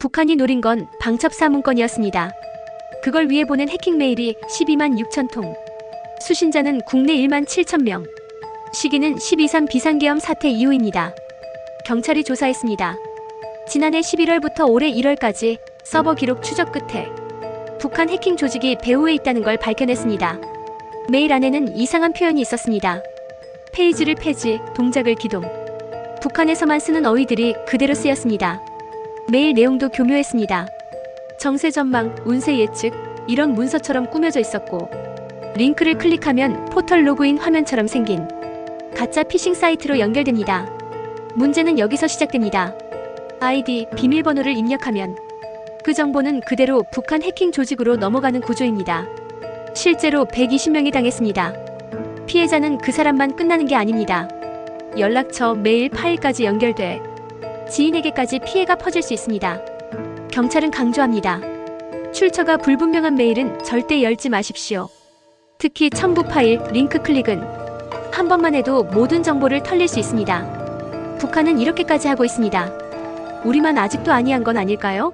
북한이 노린 건 방첩사 문건이었습니다. 그걸 위해 보낸 해킹 메일이 12만 6천 통. 수신자는 국내 1만 7천 명. 시기는 12.3 비상계엄 사태 이후입니다. 경찰이 조사했습니다. 지난해 11월부터 올해 1월까지 서버 기록 추적 끝에 북한 해킹 조직이 배후에 있다는 걸 밝혀냈습니다. 메일 안에는 이상한 표현이 있었습니다. 페이지를 폐지, 동작을 기동. 북한에서만 쓰는 어휘들이 그대로 쓰였습니다. 메일 내용도 교묘했습니다. 정세 전망, 운세 예측, 이런 문서처럼 꾸며져 있었고, 링크를 클릭하면 포털 로그인 화면처럼 생긴 가짜 피싱 사이트로 연결됩니다. 문제는 여기서 시작됩니다. 아이디, 비밀번호를 입력하면 그 정보는 그대로 북한 해킹 조직으로 넘어가는 구조입니다. 실제로 120명이 당했습니다. 피해자는 그 사람만 끝나는 게 아닙니다. 연락처, 메일, 파일까지 연결돼 지인에게까지 피해가 퍼질 수 있습니다. 경찰은 강조합니다. 출처가 불분명한 메일은 절대 열지 마십시오. 특히 첨부 파일, 링크 클릭은 한 번만 해도 모든 정보를 털릴 수 있습니다. 북한은 이렇게까지 하고 있습니다. 우리만 아직도 아니한 건 아닐까요?